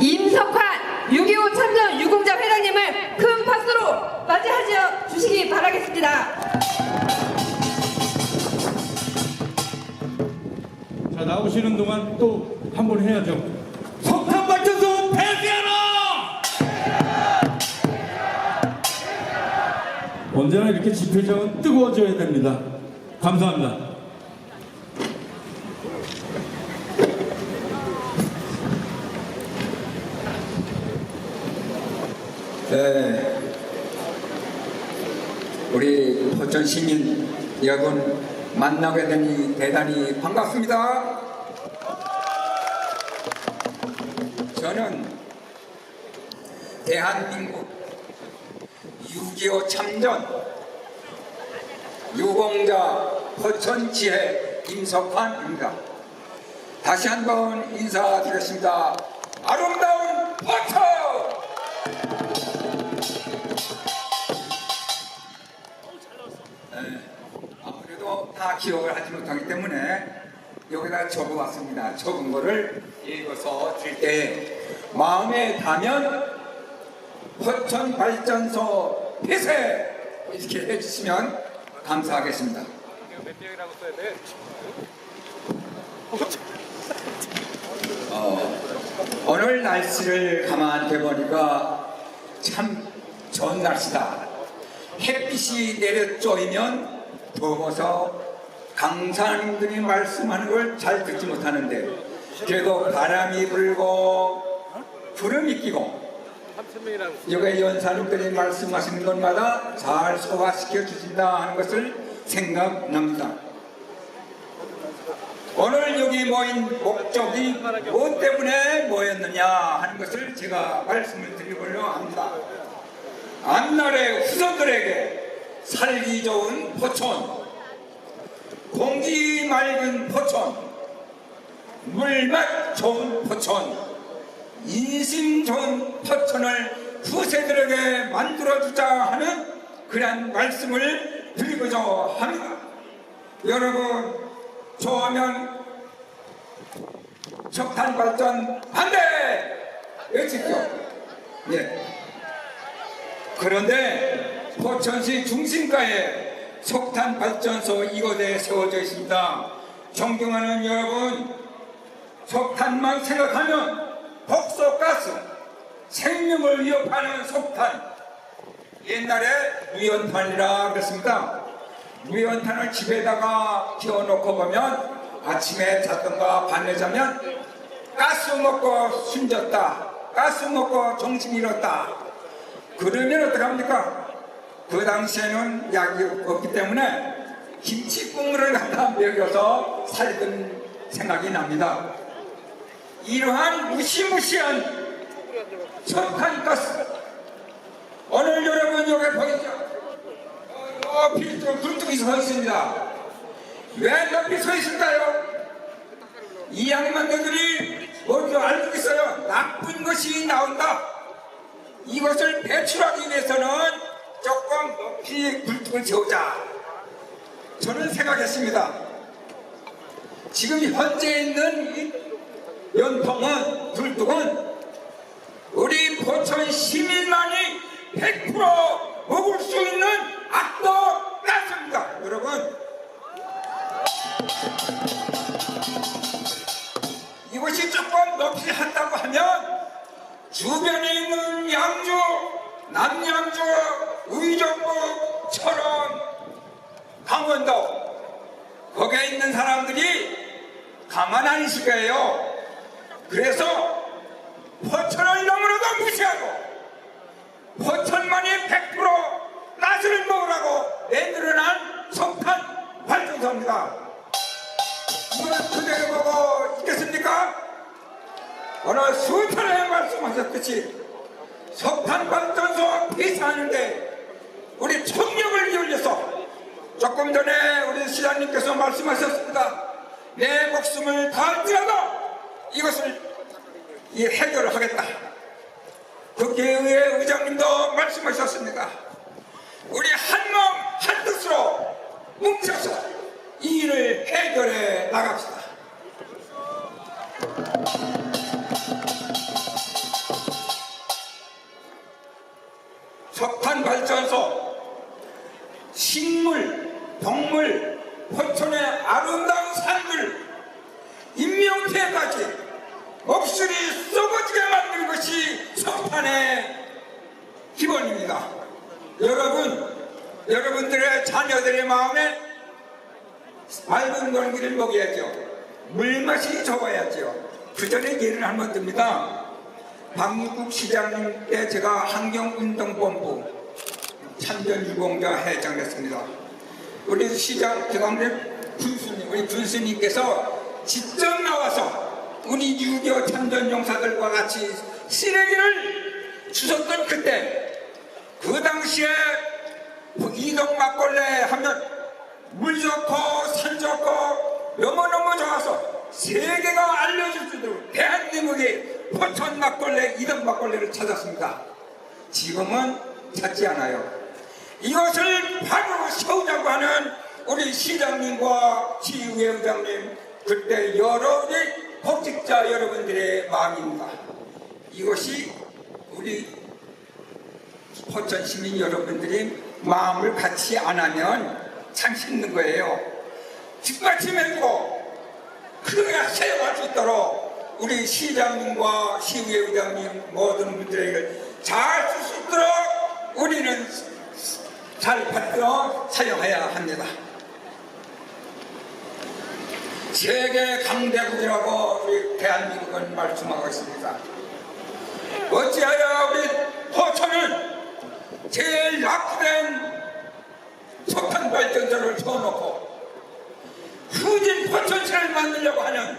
임석환 6.25 참전 유공자 회장님을 큰 박수로 맞이하여 주시기 바라겠습니다. 자 나오시는 동안 또 한 번 해야죠. 석탄 발전소 폐쇄하라! 언제나 이렇게 집회장은 뜨거워져야 됩니다. 감사합니다. 네. 우리 포천 시민 여러분 만나게 되니 대단히 반갑습니다. 저는 대한민국 6.25 참전 유공자 포천 지회 임석환입니다. 다시 한번 인사드리겠습니다. 아름다운 포천! 다 기억을 하지 못하기 때문에 여기다 적어봤습니다. 적은 거를 읽어서 드릴 때 마음에 닿으면 포천 발전소 폐쇄 이렇게 해주시면 감사하겠습니다. 어, 오늘 날씨를 가만 대보니까 참 좋은 날씨다. 햇빛이 내려 쪼이면 더워서 강사님들이 말씀하는 걸 잘 듣지 못하는데 그래도 바람이 불고 구름이 끼고 여기 연사님들이 말씀하시는 것마다 잘 소화시켜 주신다 하는 것을 생각납니다. 오늘 여기 모인 목적이 무엇 때문에 모였느냐 하는 것을 제가 말씀을 드리려고 합니다. 앞날의 후손들에게 살기 좋은 포천, 공기 맑은 포천, 물맛 좋은 포천, 인심 좋은 포천을 후세들에게 만들어주자 하는 그런 말씀을 드리고자 합니다. 여러분, 좋아하면 석탄 발전 반대! 외치죠. 예. 그런데 포천시 중심가에 석탄 발전소 이곳에 세워져 있습니다. 존경하는 여러분, 석탄만 생각하면 독소가스, 생명을 위협하는 석탄. 옛날에 무연탄이라 그랬습니다. 무연탄을 집에다가 키워놓고 보면 아침에 잤던가 밤에 자면 가스 먹고 숨졌다. 가스 먹고 정신 잃었다. 그러면 어떡합니까? 그 당시에는 약이 없기 때문에 김치 국물을 갖다 먹여서 살던 생각이 납니다. 이러한 무시무시한 석탄가스 오늘 여러분 여기 보이죠? 어, 필좀 굴뚝이 서 있습니다. 왜 높이 서 있을까요? 이 양반들이 먼저 알고 있어요. 나쁜 것이 나온다. 이것을 배출하기 위해서는 조금 높이 굴뚝을 세우자. 저는 생각했습니다. 지금 현재 있는 이 연통은 굴뚝은 우리 포천 시민만이 100% 먹을 수 있는 악도 가스입니다. 여러분 이것이 조금 높이 한다고 하면 주변에 있는 양주, 남양주, 의정부처럼 강원도 거기에 있는 사람들이 가만 안 있을 거예요. 그래서 포천을 너무나도 무시하고 포천만이 100% 가스를 먹으라고 만들어난 석탄 발전소입니다. 이걸 그대로 보고 있겠습니까? 오늘 수차례 말씀하셨듯이 석탄 발전소 폐쇄하는데 조금 전에 우리 시장님께서 말씀하셨습니다. 내 목숨을 다할지라도 이것을 해결을 하겠다. 국회의회 의장님도 말씀하셨습니다. 우리 한몸 한뜻으로 뭉쳐서 이 일을 해결해 나갑시다. 석탄발전소 식물 동물, 포천의 아름다운 산들, 인명피해까지 없으리 썩어지게 만든 것이 석탄의 기본입니다. 여러분, 여러분들의 자녀들의 마음에 맑은 공기를 먹여야죠. 물맛이 좋아야죠. 그 전에 예를 한번 듭니다. 박무국 시장님 때 제가 환경운동본부 참전유공자 회장했습니다. 우리 시장 대감님 군수님, 우리 군수님께서 직접 나와서 우리 유교 참전 용사들과 같이 쓰레기를 주셨던 그때 그 당시에 이동 막걸리 하면 물 좋고 산 좋고 너무너무 좋아서 세계가 알려줄 정도로 대한민국이 포천 막걸리 이동 막걸리를 찾았습니다. 지금은 찾지 않아요. 이것을 바로 세우자고 하는 우리 시장님과 지휘회 의장님 그때 여러 우리 복직자 여러분들의 마음입니다. 이것이 우리 포천 시민 여러분들이 마음을 안 하면 참 힘든 거예요. 뒷받침해주고 그래야 세워갈 수 있도록 우리 시장님과 시의회 의장님 모든 분들에게 잘 쓸 수 있도록 우리는 잘 받들어 사용해야 합니다. 세계 강대국이라고 우리 대한민국은 말씀하고 있습니다. 어찌하여 우리 포천은 제일 낙후된 석탄 발전소를 세워놓고 후진 포천시를 만들려고 하는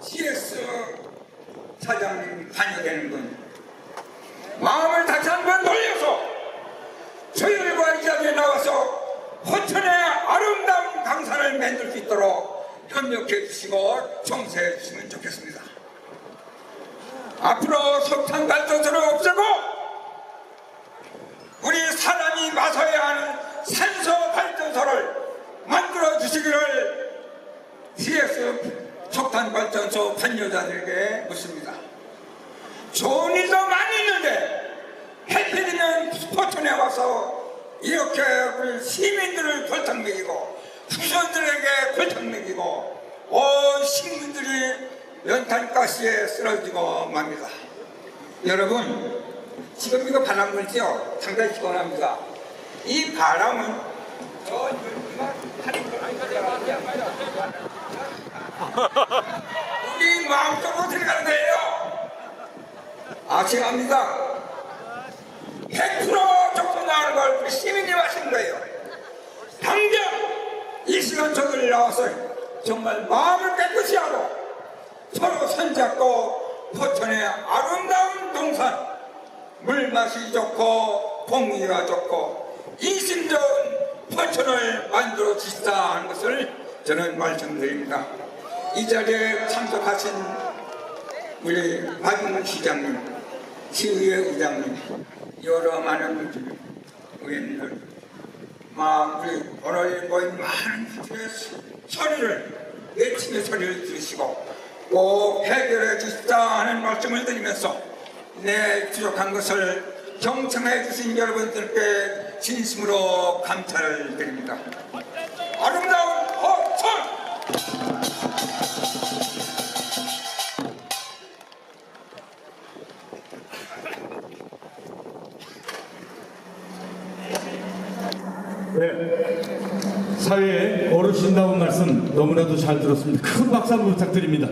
CS 사장님 관여되는 분 마음을 다시 한번 돌려서 저희들과 이 자리에 나와서 포천의 아름다운 강산을 만들 수 있도록 협력해 주시고 정세해 주시면 좋겠습니다. 앞으로 석탄 발전소를 없애고 우리 사람이 마셔야 하는 산소 발전소를 만들어 주시기를 CS 석탄 발전소 관여자들에게 묻습니다. 좋은 일도 많이 있는데 해피리는 포천에 와서 이렇게 우리 시민들을 골탕 먹이고 후손들에게 골탕 먹이고 온 식민들이 연탄가스에 쓰러지고 맙니다. 여러분 지금 이거 바람 불죠? 상당히 시원합니다. 이 바람은 저 하는 우리 마음속으로 들어가는 거예요. 아시합니다. 100% 정도 나오는 걸 시민이 하신 거예요. 당장 이 시간 저들 나와서 정말 마음을 깨끗이 하고 서로 손잡고 포천의 아름다운 동산 물맛이 좋고 공기가 좋고 인심 좋은 포천을 만들어 주시다 하는 것을 저는 말씀드립니다. 이 자리에 참석하신 우리 박인문 시장님, 시의회 의장님, 여러 많은 분들, 의원님들, 막 우리 오늘 모인 많은 분들의 소리를 외침의 소리를 들으시고 꼭 해결해 주시다 하는 말씀을 드리면서 내 부족한 것을 경청해 주신 여러분들께 진심으로 감사를 드립니다. 사회의 어르신다운 말씀 너무나도 잘 들었습니다. 큰 박수 한번 부탁드립니다.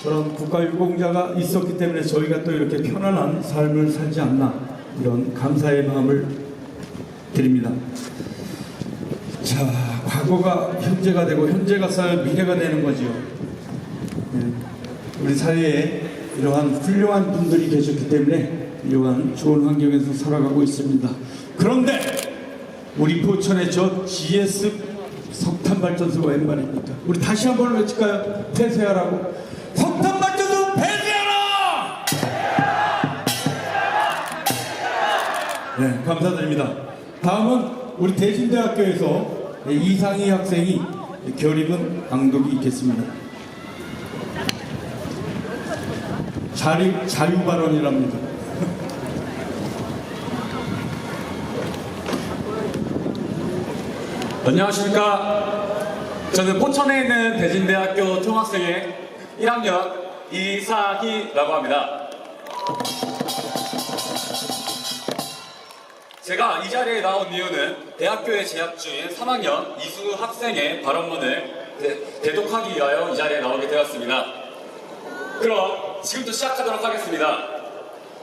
그런 국가유공자가 있었기 때문에 저희가 또 이렇게 편안한 삶을 살지 않나 이런 감사의 마음을 드립니다. 자, 과거가 현재가 되고 현재가 쌓여 미래가 되는 거지요. 네. 우리 사회에 이러한 훌륭한 분들이 계셨기 때문에 이러한 좋은 환경에서 살아가고 있습니다. 그런데 우리 포천의 저 GS 석탄 발전소가 웬 말입니까? 우리 다시 한 번 외칠까요? 폐쇄하라고. 석탄 발전소 폐쇄하라! 네, 감사드립니다. 다음은 우리 대신대학교에서 이상희 학생이 결입은 앙독이 있겠습니다. 자리, 자유 발언이랍니다. 안녕하십니까. 저는 포천에 있는 대진대학교 총학생회 1학년 이사희라고 합니다. 제가 이 자리에 나온 이유는 대학교에 재학 중인 3학년 이승우 학생의 발언문을 대, 대독하기 위하여 이 자리에 나오게 되었습니다. 그럼 지금부터 시작하도록 하겠습니다.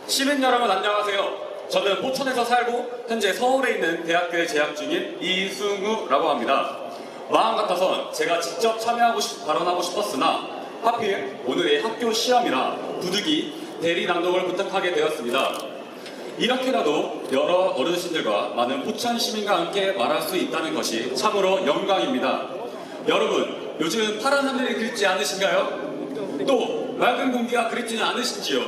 시민 여러분 안녕하세요. 저는 포천에서 살고 현재 서울에 있는 대학교에 재학 중인 이승우라고 합니다. 마음 같아선 제가 직접 참여하고 싶, 발언하고 싶었으나 하필 오늘의 학교 시험이라 부득이 대리 낭독을 부탁하게 되었습니다. 이렇게라도 여러 어르신들과 많은 포천 시민과 함께 말할 수 있다는 것이 참으로 영광입니다. 여러분, 요즘 파란 하늘이 그립지 않으신가요? 또 맑은 공기가 그립지는 않으신지요?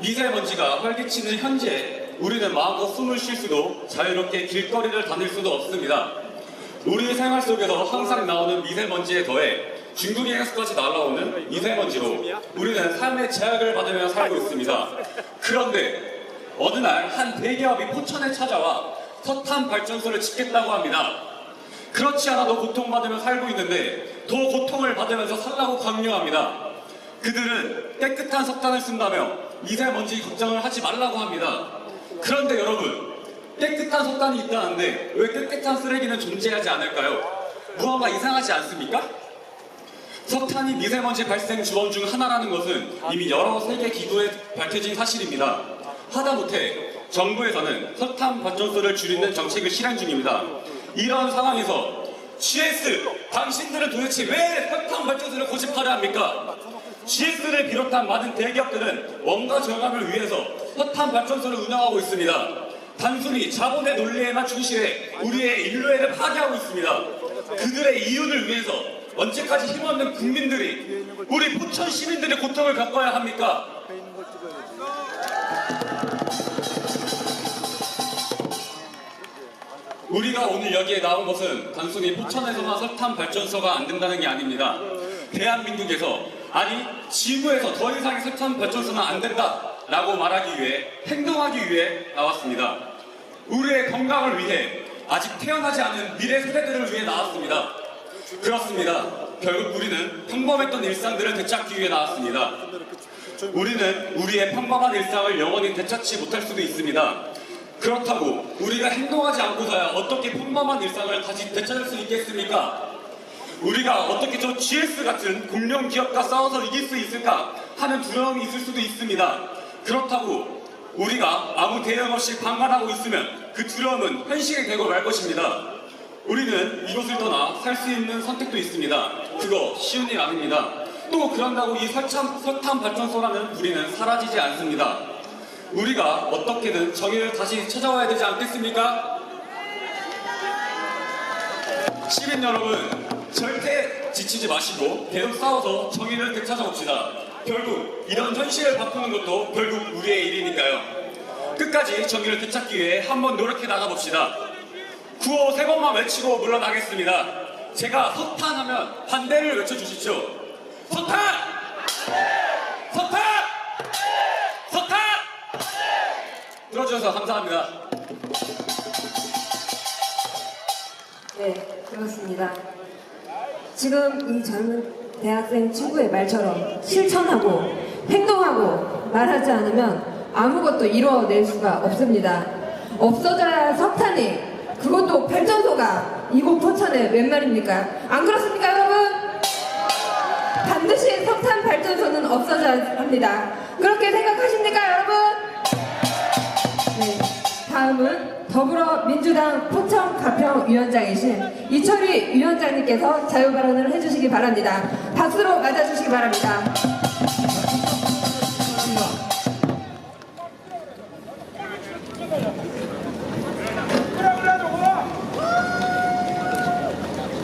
미세먼지가 활기치는 현재 우리는 마음껏 숨을 쉴 수도 자유롭게 길거리를 다닐 수도 없습니다. 우리 생활 속에서 항상 나오는 미세먼지에 더해 중국에서까지 날아오는 미세먼지로 우리는 삶의 제약을 받으며 살고 있습니다. 그런데 어느 날 한 대기업이 포천에 찾아와 석탄 발전소를 짓겠다고 합니다. 그렇지 않아도 고통받으며 살고 있는데 더 고통을 받으면서 살라고 강요합니다. 그들은 깨끗한 석탄을 쓴다며 미세먼지 걱정을 하지 말라고 합니다. 그런데 여러분, 깨끗한 석탄이 있다는데 왜 깨끗한 쓰레기는 존재하지 않을까요? 무언가 이상하지 않습니까? 석탄이 미세먼지 발생 주범 중 하나라는 것은 이미 여러 세계 기구에 밝혀진 사실입니다. 하다못해 정부에서는 석탄 발전소를 줄이는 정책을 실행 중입니다. 이런 상황에서 GS, 당신들은 도대체 왜 석탄 발전소를 고집하려 합니까? GS를 비롯한 많은 대기업들은 원가 절감을 위해서 석탄 발전소를 운영하고 있습니다. 단순히 자본의 논리에만 충실해 우리의 인류애를 파괴하고 있습니다. 그들의 이윤을 위해서 언제까지 힘없는 국민들이 우리 포천 시민들의 고통을 겪어야 합니까? 우리가 오늘 여기에 나온 것은 단순히 포천에서만 석탄 발전소가 안 된다는 게 아닙니다. 대한민국에서 아니 지구에서 더 이상의 석탄 발전소는 안 된다라고 말하기 위해 행동하기 위해 나왔습니다. 우리의 건강을 위해 아직 태어나지 않은 미래 세대들을 위해 나왔습니다. 그렇습니다. 결국 우리는 평범했던 일상들을 되찾기 위해 나왔습니다. 우리는 우리의 평범한 일상을 영원히 되찾지 못할 수도 있습니다. 그렇다고 우리가 행동하지 않고서야 어떻게 평범한 일상을 다시 되찾을 수 있겠습니까? 우리가 어떻게 저 GS 같은 공룡 기업과 싸워서 이길 수 있을까 하는 두려움이 있을 수도 있습니다. 그렇다고 우리가 아무 대응 없이 방관하고 있으면 그 두려움은 현실이 되고 말 것입니다. 우리는 이곳을 떠나 살 수 있는 선택도 있습니다. 그거 쉬운 일 아닙니다. 또 그런다고 이 설참, 석탄 발전소라는 불의는 사라지지 않습니다. 우리가 어떻게든 정의를 다시 찾아와야 되지 않겠습니까? 시민 여러분, 절대 지치지 마시고 계속 싸워서 정의를 되찾아봅시다. 결국 이런 현실을 바꾸는 것도 결국 우리의 일이니까요. 끝까지 정의를 되찾기 위해 한번 노력해 나가봅시다. 구호 세 번만 외치고 물러나겠습니다. 제가 석탄하면 반대를 외쳐주십시오. 석탄! 석탄! 들어주셔서 감사합니다. 네, 그렇습니다. 지금 이 젊은 대학생 친구의 말처럼 실천하고 행동하고 말하지 않으면 아무것도 이루어낼 수가 없습니다. 없어져야 할 석탄이 그것도 발전소가 이곳 포천에 웬 말입니까? 안 그렇습니까, 여러분? 반드시 석탄 발전소는 없어져야 합니다. 그렇게 생각하십니까, 여러분? 네, 다음은 더불어민주당 포천 가평 위원장이신 이철희 위원장님께서 자유 발언을 해주시기 바랍니다. 박수로 맞아주시기 바랍니다.